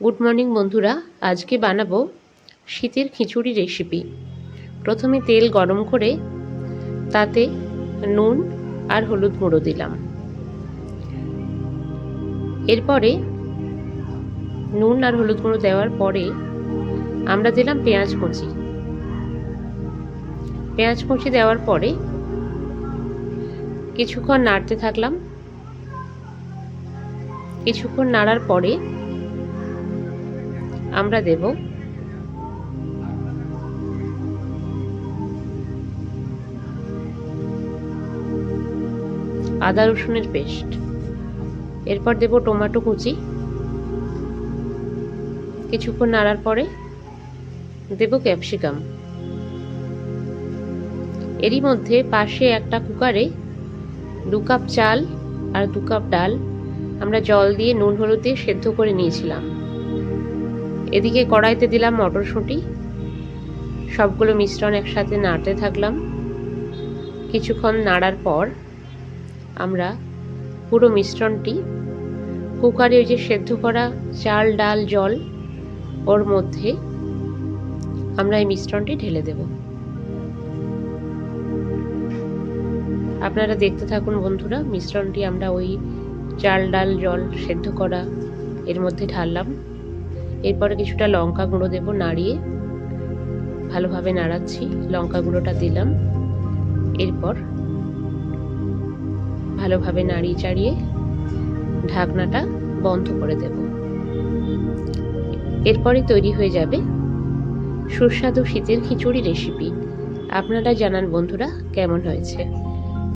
Good morning বন্ধুরা। আজকে বানাবো শীতের খিচুড়ি রেসিপি প্রথমে তেল গরম করে তাতে নুন আর হলুদ গুঁড়ো দিলাম। এরপরে নুন আর হলুদ গুঁড়ো দেওয়ার পরে আমরা দিলাম পেঁয়াজ কুচি। পেঁয়াজ কুচি দেওয়ার পরে কিছুক্ষণ নাড়তে থাকলাম। কিছুক্ষণ নাড়ার পরে আমরা দেব। আদা রসুনের পেস্ট। এরপর দেব টমেটো কুচি। কিছুক্ষণ নাড়ার পরে দেব ক্যাপসিকাম। এরই মধ্যে পাশে একটা কুকারে দু কাপ চাল আর দু কাপ ডাল আমরা জল দিয়ে নুন, হলুদ দিয়ে সেদ্ধ করে নিয়েছিলাম। এদিকে কড়াইতে দিলাম মটরশুঁটি। সবগুলো মিশ্রণ একসাথে নাড়তে থাকলাম। কিছুক্ষণ নাড়ার পর আমরা পুরো মিশ্রণটি কুকারে ওই যে সেদ্ধ করা চাল, ডাল, জল, ওর মধ্যে আমরা এই মিশ্রণটি ঢেলে দেব। আপনারা দেখতে থাকুন বন্ধুরা, মিশ্রণটি আমরা ওই চাল, ডাল, জল সেদ্ধ করা এর মধ্যে ঢাললাম। এরপরে কিছুটা লঙ্কা গুঁড়ো দেবো নাড়িয়ে। ভালোভাবে নাড়াচ্ছি, লঙ্কা গুঁড়োটা দিলাম। এরপর ভালোভাবে নাড়িয়ে চাড়িয়ে ঢাকনাটা বন্ধ করে দেব। এরপরে তৈরি হয়ে যাবে সুস্বাদু শীতের খিচুড়ি রেসিপি। আপনারা জানান বন্ধুরা, কেমন হয়েছে?